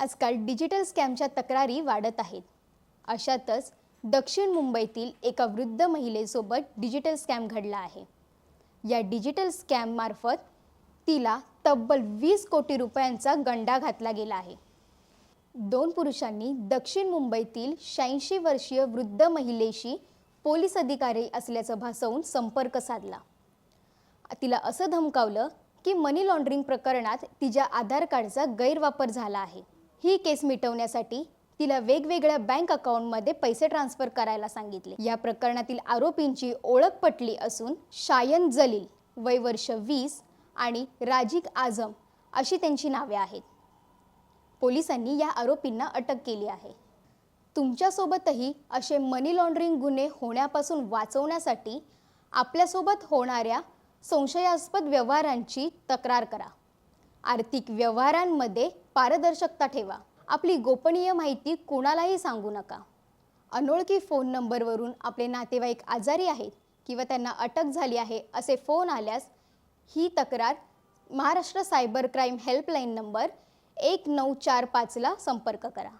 आजकाल डिजिटल स्कॅमच्या तक्रारी वाढत आहेत. अशातच दक्षिण मुंबईतील एका वृद्ध महिलेसोबत डिजिटल स्कॅम घडला आहे. या डिजिटल स्कॅममार्फत तिला तब्बल वीस कोटी रुपयांचा गंडा घातला गेला आहे. दोन पुरुषांनी दक्षिण मुंबईतील शहाऐंशी वर्षीय वृद्ध महिलेशी पोलीस अधिकारी असल्याचं भासवून संपर्क साधला. तिला असं धमकावलं की मनी लॉन्ड्रिंग प्रकरणात तिच्या आधार कार्डचा गैरवापर झाला आहे. ही केस मिटवण्यासाठी तिला वेगवेगळ्या बँक अकाउंटमध्ये पैसे ट्रान्सफर करायला सांगितले. या प्रकरणातील आरोपींची ओळख पटली असून शायन जलील वय वर्ष वीस आणि राजिक आझम अशी त्यांची नावे आहेत. पोलिसांनी या आरोपींना अटक केली आहे. तुमच्यासोबतही असे मनी लॉन्ड्रिंग गुन्हे होण्यापासून वाचवण्यासाठी आपल्यासोबत होणाऱ्या संशयास्पद व्यवहारांची तक्रार करा. आर्थिक व्यवहारांमध्ये पारदर्शकता ठेवा. आपली गोपनीय माहिती कोणालाही सांगू नका. अनोळखी फोन नंबरवरून आपले नातेवाईक आजारी आहेत किंवा त्यांना अटक झाली आहे असे फोन आल्यास ही तक्रार Maharashtra cyber crime helpline number एक नऊ चार पाचला संपर्क करा.